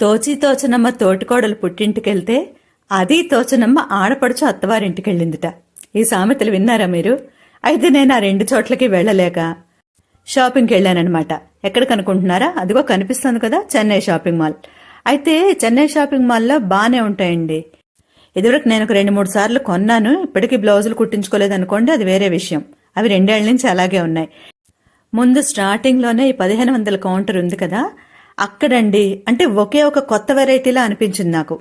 తోచి తోచనమ్మ తోటికోడలు పుట్టింటికెళ్తే అది తోచనమ్మ ఆడపడుచు అత్తవారింటికెళ్ళిందిట. ఈ సామెతలు విన్నారా మీరు? అయితే నేను ఆ రెండు చోట్లకి వెళ్ళలేక షాపింగ్కి వెళ్ళాననమాట ఎక్కడ కనుక్కుంటున్నారా? అదిగో కనిపిస్తుంది కదా చెన్నై షాపింగ్ మాల్. అయితే చెన్నై షాపింగ్ మాల్లో బాగానే ఉంటాయండి. ఇదివరకు నేను ఒక రెండు మూడు సార్లు కొన్నాను ఇప్పటికీ బ్లౌజులు కుట్టించుకోలేదు అనుకోండి అది వేరే విషయం. అవి రెండేళ్ళ నుంచి అలాగే ఉన్నాయి. ముందు స్టార్టింగ్లోనే ఈ పదిహేను వందల కౌంటర్ ఉంది కదా అక్కడండి. అంటే ఒకే ఒక కొత్త వెరైటీలా అనిపించింది నాకు.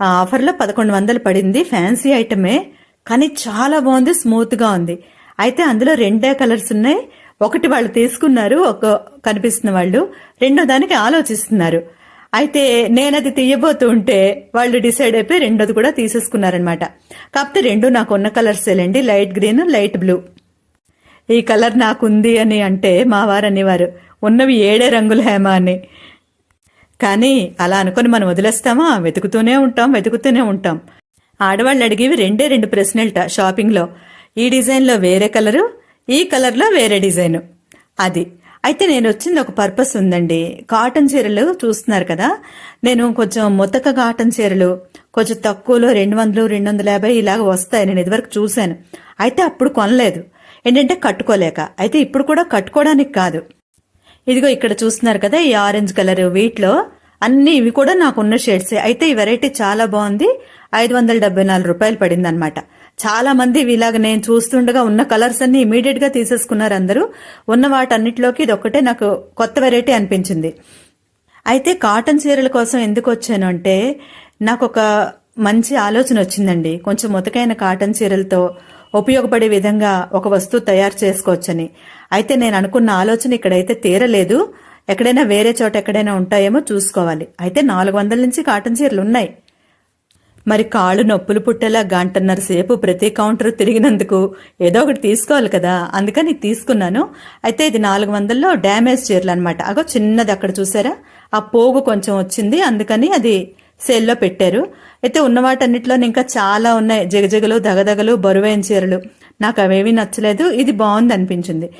ఆ ఆఫర్లో పదకొండు వందలు పడింది. ఫ్యాన్సీ ఐటమే. కానీ చాలా బాగుంది స్మూత్గా ఉంది. అయితే అందులో రెండే కలర్స్ ఉన్నాయి. ఒకటి వాళ్ళు తీసుకున్నారు ఒక కనిపిస్తున్న వాళ్ళు. రెండో దానికి ఆలోచిస్తున్నారు. అయితే నేనది తీయబోతూ ఉంటే వాళ్ళు డిసైడ్ అయిపోయి రెండోది కూడా తీసేసుకున్నారనమాట కాకపోతే రెండు నాకు ఉన్న కలర్స్ ఏలండి లైట్ గ్రీన్ లైట్ బ్లూ. ఈ కలర్ నాకుంది అని అంటే మా వారు అనేవారు. ఉన్నవి ఏడే రంగులు హేమ అని కానీ అలా అనుకుని మనం వదిలేస్తామా? వెతుకుతూనే ఉంటాం వెతుకుతూనే ఉంటాం. ఆడవాళ్ళు అడిగేవి రెండే రెండు ప్రశ్నలట షాపింగ్లో. ఈ డిజైన్లో వేరే కలరు ఈ కలర్లో వేరే డిజైను. అది. అయితే నేను వచ్చింది ఒక పర్పస్ ఉందండి. కాటన్ చీరలు చూస్తున్నారు కదా. నేను కొంచెం ముతక కాటన్ చీరలు కొంచెం తక్కువలో రెండు వందలు రెండు వందల యాభై ఇలాగ వస్తాయి. నేను ఇదివరకు చూశాను. అయితే అప్పుడు కొనలేదు. ఏంటంటే కట్టుకోలేక. అయితే ఇప్పుడు కూడా కట్టుకోవడానికి కాదు. ఇదిగో ఇక్కడ చూస్తున్నారు కదా ఈ ఆరెంజ్ కలర్ వీటిలో అన్ని ఇవి కూడా నాకు ఉన్న షేడ్స్. అయితే ఈ వెరైటీ చాలా బాగుంది. ఐదు వందల డెబ్బై నాలుగు రూపాయలు పడింది అనమాట చాలా మంది ఇలాగ నేను చూస్తుండగా ఉన్న కలర్స్ అన్ని ఇమీడియట్గా తీసేసుకున్నారు అందరూ. ఉన్న వాటన్నిటిలోకి ఇది ఒక్కటే నాకు కొత్త వెరైటీ అనిపించింది. అయితే కాటన్ చీరల కోసం ఎందుకు వచ్చాను అంటే నాకు ఒక మంచి ఆలోచన వచ్చిందండి. కొంచెం మొతకైన కాటన్ చీరలతో ఉపయోగపడే విధంగా ఒక వస్తువు తయారు చేసుకోవచ్చని. అయితే నేను అనుకున్న ఆలోచన ఇక్కడైతే తీరలేదు. ఎక్కడైనా వేరే చోట ఎక్కడైనా ఉంటాయేమో చూసుకోవాలి. అయితే నాలుగు వందల నుంచి కాటన్ చీరలు ఉన్నాయి. మరి కాళ్ళు నొప్పులు పుట్టేలా గంటన్నర సేపు ప్రతి కౌంటర్ తిరిగినందుకు ఏదో ఒకటి తీసుకోవాలి కదా. అందుకని తీసుకున్నాను. అయితే ఇది నాలుగు వందల్లో డ్యామేజ్ చీరలు అనమాట అగో చిన్నది అక్కడ చూసారా? ఆ పోగు కొంచెం వచ్చింది. అందుకని అది సేల్లో పెట్టారు. అయితే ఉన్న వాటన్నిటిలో ఇంకా చాలా ఉన్నాయి. జగజగలు దగదగలు బరువైన చీరలు. నాకు అవేమీ నచ్చలేదు. ఇది బాగుంది అనిపించింది.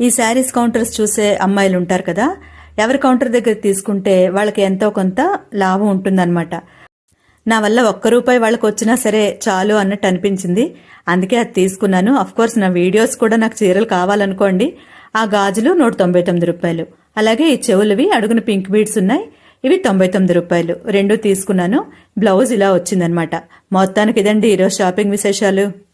ఈ శారీస్ కౌంటర్స్ చూసే అమ్మాయిలు ఉంటారు కదా ఎవరి కౌంటర్ దగ్గర తీసుకుంటే వాళ్ళకి ఎంతో కొంత లాభం ఉంటుందన్నమాట. నా వల్ల ఒక్క రూపాయి వాళ్ళకి వచ్చినా సరే చాలు అన్నట్టు అనిపించింది. అందుకే అది తీసుకున్నాను. కోర్స్ నా వీడియోస్ కూడా నాకు చీరలు కావాలనుకోండి. ఆ గాజులు నూట తొంభై తొమ్మిది రూపాయలు. అలాగే ఈ చెవులవి అడుగున పింక్ బీడ్స్ ఉన్నాయి. ఇవి తొంభై తొమ్మిది రూపాయలు. రెండు తీసుకున్నాను. బ్లౌజ్ ఇలా వచ్చిందనమాట మొత్తానికి ఇదండి ఈరోజు షాపింగ్ విశేషాలు.